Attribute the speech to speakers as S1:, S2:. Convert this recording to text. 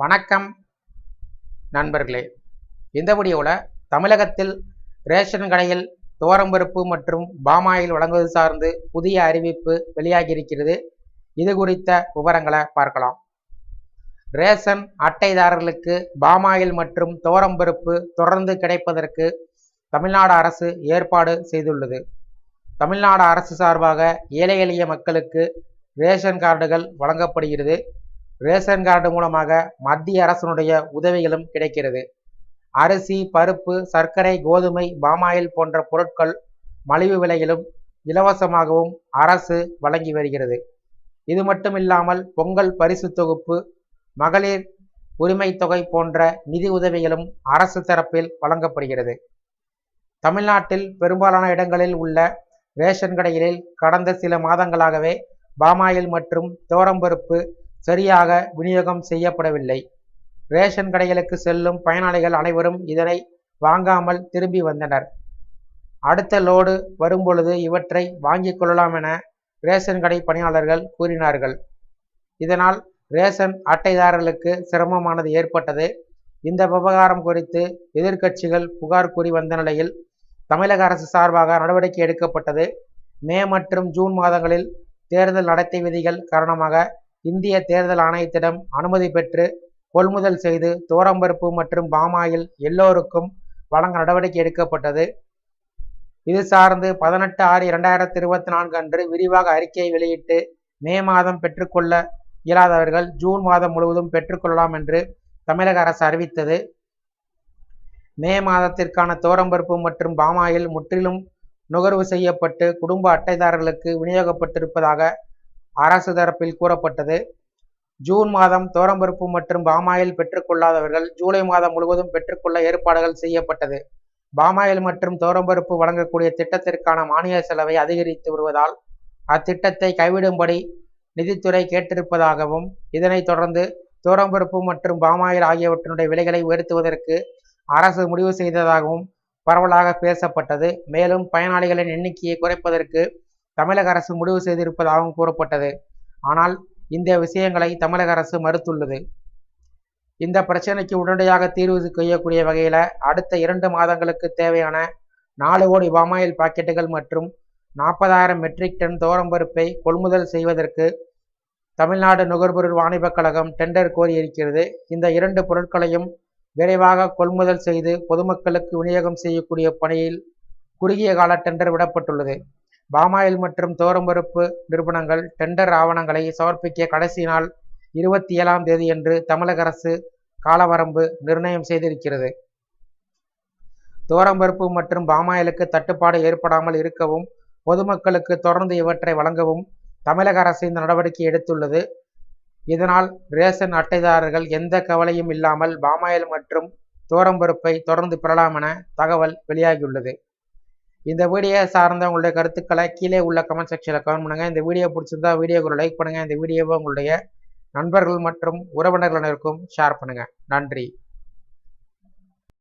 S1: வணக்கம் நண்பர்களே. இந்த வீடியோவில் தமிழகத்தில் ரேஷன் கடையில் துவரம்பருப்பு மற்றும் பாமாயில் வழங்குவது சார்ந்து புதிய அறிவிப்பு வெளியாகியிருக்கிறது. இது குறித்த விவரங்களை பார்க்கலாம். ரேஷன் அட்டைதாரர்களுக்கு பாமாயில் மற்றும் துவரம்பருப்பு தொடர்ந்து கிடைப்பதற்கு தமிழ்நாடு அரசு ஏற்பாடு செய்துள்ளது. தமிழ்நாடு அரசு சார்பாக ஏழை எளிய மக்களுக்கு ரேஷன் கார்டுகள் வழங்கப்படுகிறது. ரேஷன் கார்டு மூலமாக மத்திய அரசினுடைய உதவிகளும் கிடைக்கிறது. அரிசி பருப்பு சர்க்கரை கோதுமை பாமாயில் போன்ற பொருட்கள் மலிவு விலையிலும் இலவசமாகவும் அரசு வழங்கி வருகிறது. இது மட்டும் இல்லாமல் பொங்கல் பரிசு தொகுப்பு மகளிர் உரிமை தொகை போன்ற நிதி உதவிகளும் அரசு தரப்பில் வழங்கப்படுகிறது. தமிழ்நாட்டில் பெரும்பாலான இடங்களில் உள்ள ரேஷன் கடைகளில் கடந்த சில மாதங்களாகவே பாமாயில் மற்றும் துவரம்பருப்பு சரியாக விநியோகம் செய்யப்படவில்லை. ரேஷன் கடைகளுக்கு செல்லும் பயனாளிகள் அனைவரும் இதனை வாங்காமல் திரும்பி வந்தனர். அடுத்த லோடு வரும்பொழுது இவற்றை வாங்கிக் கொள்ளலாம் என ரேஷன் கடை பணியாளர்கள் கூறினார்கள். இதனால் ரேஷன் அட்டைதாரர்களுக்கு சிரமமானது ஏற்பட்டது. இந்த விவகாரம் குறித்து எதிர்க்கட்சிகள் புகார் கூறி வந்த நிலையில் தமிழக அரசு சார்பாக நடவடிக்கை எடுக்கப்பட்டது. மே மற்றும் ஜூன் மாதங்களில் தேர்தல் நடத்தை விதிகள் காரணமாக இந்திய தேர்தல் ஆணையத்திடம் அனுமதி பெற்று கொள்முதல் செய்து தோரம்பருப்பு மற்றும் பாமாயில் எல்லோருக்கும் வழங்க நடவடிக்கை எடுக்கப்பட்டது. இது சார்ந்து பதினெட்டு ஆறு இரண்டாயிரத்தி இருபத்தி நான்கு அன்று விரிவாக அறிக்கையை வெளியிட்டு மே மாதம் பெற்றுக்கொள்ள இயலாதவர்கள் ஜூன் மாதம் முழுவதும் பெற்றுக்கொள்ளலாம் என்று தமிழக அரசு அறிவித்தது. மே மாதத்திற்கான தோரம்பருப்பு மற்றும் பாமாயில் முற்றிலும் நுகர்வு செய்யப்பட்டு குடும்ப அட்டைதாரர்களுக்கு விநியோகப்பட்டிருப்பதாக அரசு தரப்பில் கூறப்பட்டது. ஜூன் மாதம் தோரம்பருப்பு மற்றும் பாமாயில் பெற்றுக்கொள்ளாதவர்கள் ஜூலை மாதம் முழுவதும் பெற்றுக்கொள்ள ஏற்பாடுகள் செய்யப்பட்டது. பாமாயில் மற்றும் தோரம்பருப்பு வழங்கக்கூடிய திட்டத்திற்கான மானிய செலவை அதிகரித்து வருவதால் அத்திட்டத்தை கைவிடும்படி நிதித்துறை கேட்டிருப்பதாகவும் இதனைத் தொடர்ந்து தோரம்பருப்பு மற்றும் பாமாயில் ஆகியவற்றினுடைய விலைகளை உயர்த்துவதற்கு அரசு முடிவு செய்ததாகவும் பரவலாக பேசப்பட்டது. மேலும் பயனாளிகளின் எண்ணிக்கையை குறைப்பதற்கு தமிழக அரசு முடிவு செய்திருப்பதாகவும் கூறப்பட்டது. ஆனால் இந்த விஷயங்களை தமிழக அரசு மறுத்துள்ளது. இந்த பிரச்சனைக்கு உடனடியாக தீர்வு செய்யக்கூடிய வகையில் அடுத்த இரண்டு மாதங்களுக்கு தேவையான நாலு கோடி பாமாயில் பாக்கெட்டுகள் மற்றும் நாற்பதாயிரம் மெட்ரிக் டன் தோரம்பருப்பை கொள்முதல் செய்வதற்கு தமிழ்நாடு நுகர்பொருள் வாணிபக் கழகம் டெண்டர் கோரியிருக்கிறது. இந்த இரண்டு பொருட்களையும் விரைவாக கொள்முதல் செய்து பொதுமக்களுக்கு விநியோகம் செய்யக்கூடிய பணியில் குறுகிய கால டெண்டர் விடப்பட்டுள்ளது. பாமாயில் மற்றும் துவரம்பருப்பு நிறுவனங்கள் டெண்டர் ஆவணங்களை சமர்ப்பிக்க கடைசி நாள் இருபத்தி ஏழாம் தேதியன்று தமிழக அரசு காலவரம்பு நிர்ணயம் செய்திருக்கிறது. துவரம்பருப்பு மற்றும் பாமாயிலுக்கு தட்டுப்பாடு ஏற்படாமல் இருக்கவும் பொதுமக்களுக்கு தொடர்ந்து இவற்றை வழங்கவும் தமிழக அரசு இந்த நடவடிக்கை எடுத்துள்ளது. இதனால் ரேஷன் அட்டைதாரர்கள் எந்த கவலையும் இல்லாமல் பாமாயில் மற்றும் துவரம்பருப்பை தொடர்ந்து பெறலாம் என தகவல் வெளியாகியுள்ளது. இந்த வீடியோ சார்ந்த உங்களுடைய கருத்துக்களை கீழே உள்ள கமெண்ட் செக்ஷனில் கமெண்ட் பண்ணுங்கள் இந்த வீடியோ பிடிச்சிருந்தா வீடியோக்கு லைக் பண்ணுங்கள் இந்த வீடியோவை உங்களுடைய நண்பர்கள் மற்றும் உறவினர்கள் அனைவருக்கும் ஷேர் பண்ணுங்கள் நன்றி.